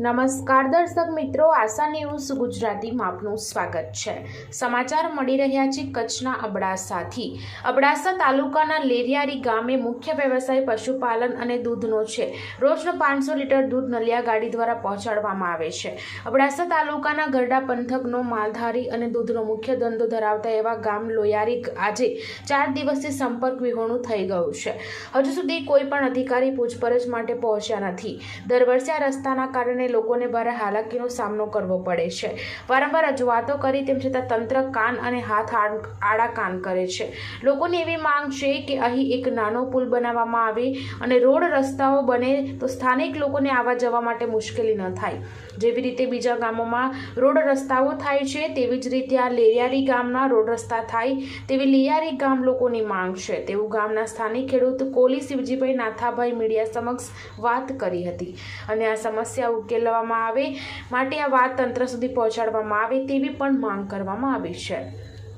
નમસ્કાર દર્શક મિત્રો, આશા ન્યૂઝ ગુજરાતીમાં આપનું સ્વાગત છે. સમાચાર મળી રહ્યા છે કચ્છના અબડાસાથી. અબડાસા તાલુકાના લેરિયારી ગામે મુખ્ય વ્યવસાય પશુપાલન અને દૂધનો છે. રોજનો પાંચસો લીટર દૂધ નલિયા ગાડી દ્વારા પહોંચાડવામાં આવે છે. અબડાસા તાલુકાના ગરડા પંથકનો માલધારી અને દૂધનો મુખ્ય ધંધો ધરાવતા એવા ગામ લોયારી આજે ચાર દિવસથી સંપર્ક વિહોણું થઈ ગયું છે. હજુ સુધી કોઈ પણ અધિકારી પૂછપરછ માટે પહોંચ્યા નથી. દર વર્ષે આ રસ્તાના કારણે લોકોને ભારે હાલાકીનો સામનો કરવો પડે છે. વારંવાર રજૂઆતો કરી તેમ છતાં તંત્ર કાન અને હાથ આડ- કાન કરે છે. લોકોની એવી માંગ છે કે અહીં એક નાનો પુલ બનાવવામાં આવે અને રોડ રસ્તાઓ બને તો સ્થાનિક લોકોને આવવા જવા માટે મુશ્કેલી ન થાય. જેવી રીતે બીજા ગામોમાં રોડ રસ્તાઓ થાય છે, તેવી જ રીતે આ લેરિયારી ગામના રોડ રસ્તા થાય, તેવી લેયારી ગામ લોકોની માંગ છે. તેવું ગામના સ્થાનિક ખેડૂત કોલી શિવજીભાઈ નાથાભાઈ મીડિયા સમક્ષ વાત કરી હતી. અને આ સમસ્યા ઉકેલવામાં આવે, માટે આ વાત તંત્ર સુધી પહોંચાડવામાં આવે તેવી પણ માંગ કરવામાં આવી છે.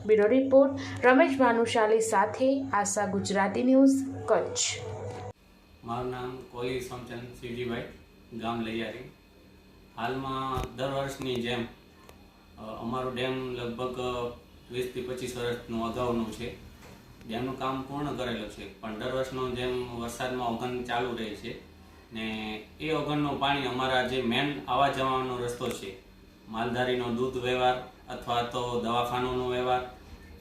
બ્યુરો રિપોર્ટ, રમેશ ભાનુશાલી સાથે આશા ગુજરાતી ન્યૂઝ, કચ્છ. મારું નામ કોલી સોમચંદ શિવજીભાઈ, ગામ લૈયારી. હાલમાં દર વર્ષની જેમ અમારો અમારું ડેમ લગભગ વીસથી પચીસ વર્ષનું અગાઉનું છે. ડેમનું કામ પૂર્ણ કરેલું છે, પણ દર વર્ષનો જેમ વરસાદમાં ઓગન ચાલુ રહે છે ને એ ઓગનનું પાણી અમારા જે મેન આવવા જવાનો રસ્તો છે. માલધારીનો દૂધ વ્યવહાર અથવા તો દવાખાનાનો વ્યવહાર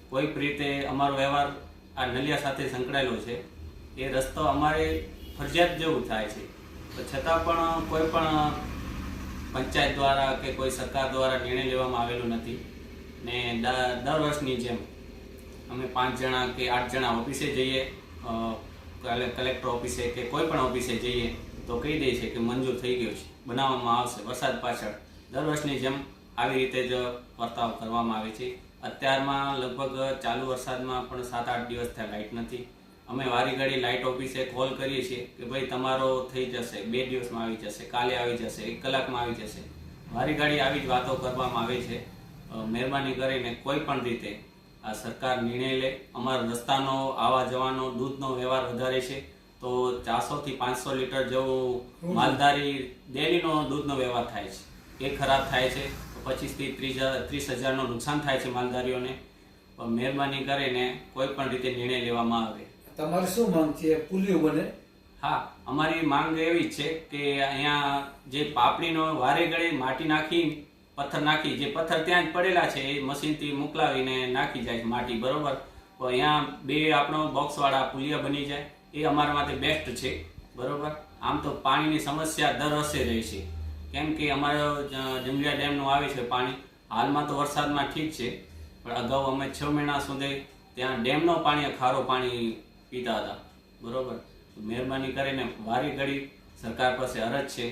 કોઈક રીતે અમારો વ્યવહાર આ નલિયા સાથે સંકળાયેલો છે. એ રસ્તો અમારે ફરજિયાત જેવું થાય છે. તો છતાં પણ કોઈ પણ પંચાયત દ્વારા કે કોઈ સરકાર દ્વારા નિર્ણય લેવામાં આવેલો નથી. ને દર વર્ષની જેમ અમે પાંચ જણા કે આઠ જણા ઓફિસે જઈએ કલેક્ટર ઓફિસે કે કોઈ પણ ઓફિસે જઈએ તો કહી દે છે કે મંજૂર થઈ ગયું છે. બનાવવામાં આવશે. વરસાદ પાછળ. દર વર્ષની જેમ આવી રીતે જ વર્તાવ કરવામાં આવે છે. અત્યારમાં લગભગ ચાલુ વરસાદમાં પણ સાત આઠ દિવસ થયા લાઇટ નથી. અમે વારી ઘડી લાઇટ ઓફિસે કોલ કરીએ છીએ કે ભાઈ તમારો થઈ જશે. બે દિવસમાં આવી જશે. કાલે આવી જશે. એક કલાકમાં આવી જશે. વારી ઘડી આવી જ વાતો કરવામાં આવે છે. મહેરબાની કરીને કોઈ પણ રીતે આ સરકાર નિર્ણય લે. અમારા રસ્તાનો, આવવા જવાનો, દૂધનો વ્યવહાર વધારે છે. તો ચારસો થી પાંચસો લીટર જેવું માલધારી ડેલીનો દૂધનો વ્યવહાર થાય છે. એ ખરાબ થાય છે તો પચીસથી ત્રીસ ત્રીસ હજારનું નુકસાન થાય છે માલધારીઓને. પણ મહેરબાની કરીને કોઈ પણ રીતે નિર્ણય લેવામાં આવે. તમારે શું માંગ છે? પુલિયું બને? હા અમારી માંગ એવી જ છે કે અહીંયા જે પાપડીનો વારે ગળે માટી નાખી પથ્થર નાખી જે પથ્થર ત્યાં જ પડેલા છે એ મશીનથી મોકલાવીને નાખી જાય છે માટી બરોબર? તો અહીંયા બે આપણો બોક્સવાળા પુલિયા બની જાય. એ અમારા માટે બેસ્ટ છે, બરોબર? આમ તો પાણીની સમસ્યા દર વર્ષે રહે છે. કેમ કે અમારો જંગલિયા ડેમનું આવે છે પાણી. હાલમાં તો વરસાદમાં ઠીક છે, પણ અગાઉ અમે છ મહિના સુધી ત્યાં ડેમનો પાણી ખારો પાણી પીતા હતા, બરોબર? મહેરબાની કરીને વારી ઘડી સરકાર પાસે અરજ છે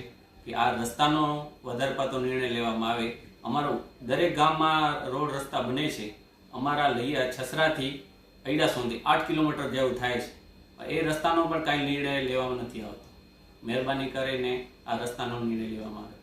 કે આ રસ્તાનો વધારે પડતો નિર્ણય લેવામાં આવે. અમારો દરેક ગામમાં રોડ રસ્તા બને છે. અમારા લૈયા છસરાથી અઈડા સુધી આઠ કિલોમીટર જેવું થાય છે. એ રસ્તાનો પણ કાંઈ નિર્ણય લેવામાં નથી આવતો. મહેરબાની કરીને આ રસ્તાનો નિર્ણય લેવામાં આવે.